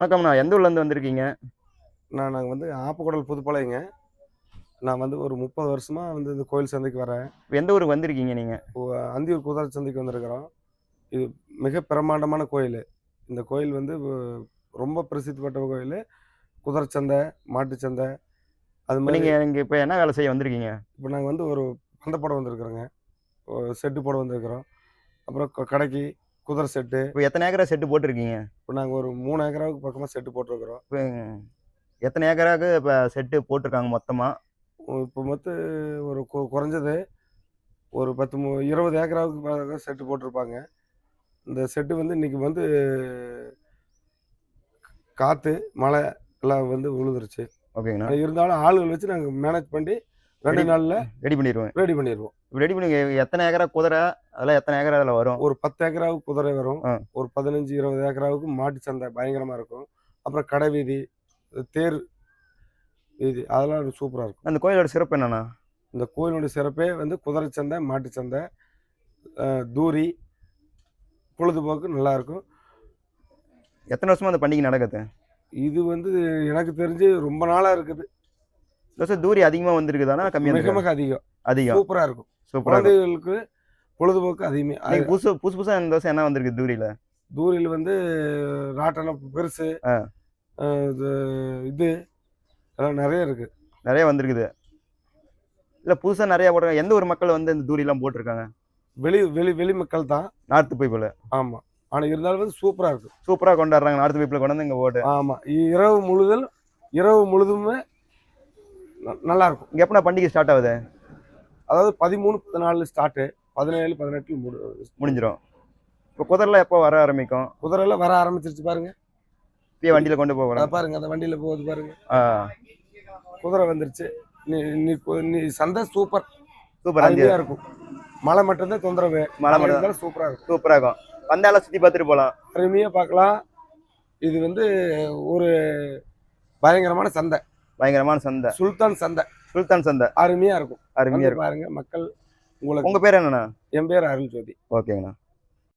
வணக்கம்ண்ணா எந்த ஊர்லேருந்து வந்திருக்கீங்க? நான் நாங்கள் வந்து ஆப்பக்குடல் புதுப்பாளையங்க. நான் வந்து ஒரு முப்பது வருஷமாக வந்து இந்த கோயில் சந்தைக்கு வரேன். எந்த ஊருக்கு வந்திருக்கீங்க நீங்கள் அந்தியூர் குதிரை சந்தைக்கு வந்திருக்கிறோம். இது மிக பிரமாண்டமான கோயில். இந்த கோயில் வந்து ரொம்ப பிரசித்தி பெற்ற கோயில். குதிரை சந்தை மாட்டுச் சந்தை அது மாதிரி நீங்கள் இங்கே இப்போ என்ன வேலை செய்ய வந்திருக்கீங்க? இப்போ நாங்கள் வந்து ஒரு பந்த போட வந்திருக்கிறோங்க செட்டு போட வந்திருக்கிறோம். அப்புறம் கடைக்கு குதிரை செட்டு. இப்போ எத்தனை ஏக்கரா செட்டு போட்டிருக்கீங்க? இப்போ நாங்கள் ஒரு மூணு ஏக்கராவுக்கு பக்கமாக செட்டு போட்டிருக்கிறோம். இப்போ எத்தனை ஏக்கராவுக்கு இப்போ செட்டு போட்டிருக்காங்க மொத்தமாக இப்போ மொத்தம் ஒரு கு- குறைஞ்சது ஒரு பத்து மு இருபது ஏக்கராவுக்கு செட்டு போட்டிருப்பாங்க. இந்த செட்டு வந்து இன்னைக்கு வந்து காற்று மழை எல்லாம் வந்து விழுந்துருச்சு. ஓகேங்கண்ணா. இருந்தாலும் ஆளுகள் வச்சு நாங்கள் மேனேஜ் பண்ணி ரெண்டு நாளில் ரெடி பண்ணிடுவேன் ரெடி பண்ணிடுவோம் ரெடி பண்ணி எத்தனை ஏக்கரா குதிரை? அதெல்லாம் எத்தனை ஏக்கரா அதில் வரும்? ஒரு பத்து ஏக்கராவுக்கு குதிரை வரும். ஒரு பதினஞ்சு இருபது ஏக்கராவுக்கு மாட்டு சந்தை பயங்கரமாக இருக்கும். அப்புறம் கடை வீதி தேர் வீதி அதெல்லாம் சூப்பராக இருக்கும். அந்த கோயிலோட சிறப்பு என்னண்ணா? இந்த கோயிலுடைய சிறப்பே வந்து குதிரை சந்தை மாட்டு சந்தை தூரி பொழுதுபோக்கு நல்லா இருக்கும். எத்தனை வருஷமா அந்த பண்டிகை நடக்குது? இது வந்து எனக்கு தெரிஞ்சு ரொம்ப நாளாக இருக்குது. வருஷம் தூரி அதிகமாக வந்திருக்குதானா? கம்மியாக மிக மிக அதிகம். அதிகம். சூப்பராக இருக்கும். சூப்பராக குழந்தைகளுக்கு பொழுதுபோக்கு அதிகமே. நீங்கள் புதுசு புதுசு புதுசாக இந்த வருஷம் என்ன வந்திருக்கு தூரியில்? தூரியில் வந்து ராட்டனம் பெருசு இது அதெல்லாம் நிறைய இருக்கு. நிறைய வந்திருக்குது. இல்லை புதுசாக நிறைய போட்டிருக்காங்க. எந்த ஒரு மக்கள் வந்து இந்த தூரிலாம் போட்டிருக்காங்க? வெளி வெளி வெளி மக்கள் தான். நார்த்து பீப்புள் ஆமாம் ஆனால் இருந்தாலும் வந்து சூப்பராக இருக்கும். சூப்பராக கொண்டாடுறாங்க. நார்த்து பீப்புளை கொண்டு வந்து இங்கே போட்டு. ஆமாம் இரவு முழுதல் இரவு முழுதுமே ந- நல்லா இருக்கும் இங்கே எப்போ பண்டிகை ஸ்டார்ட் ஆகுது? அதாவது பதிமூணு பதினாலு ஸ்டார்ட்டு பதினேழு பதினெட்டு முடி முடிஞ்சிடும் இப்போ குதிரைலாம் எப்போ வர ஆரம்பிக்கும்? குதிரைலாம் வர ஆரம்பிச்சிருச்சு பாருங்க. இப்பயே வண்டியில் கொண்டு போக அதை பாருங்க அந்த வண்டியில போகுது பாருங்க. ஆ. குதிரை வந்துருச்சு. நீ நீ நீ சந்தை சூப்பர். சூப்பர் அஞ்சு. அருமையா இருக்கும். மழை மட்டும்தான் தொந்தரவு. மழை மட்டும் இருந்தாலும் சூப்பரா இருக்கும் சூப்பராக இருக்கும் வந்தாலும் சுற்றி பார்த்துட்டு போகலாம் அருமையா பார்க்கலாம். இது வந்து ஒரு பயங்கரமான சந்தை. பயங்கரமான சந்தை. சுல்தான் சந்தை. சுல்தான் சந்தை. அருமையா இருக்கும். அருமையாக வந்து இருக்கும். பாருங்க மக்கள் உங்களுக்கு உங்கள் பேர் என்னண்ணா? என் பேர் அருள் ஜோதி ஓகேங்கண்ணா.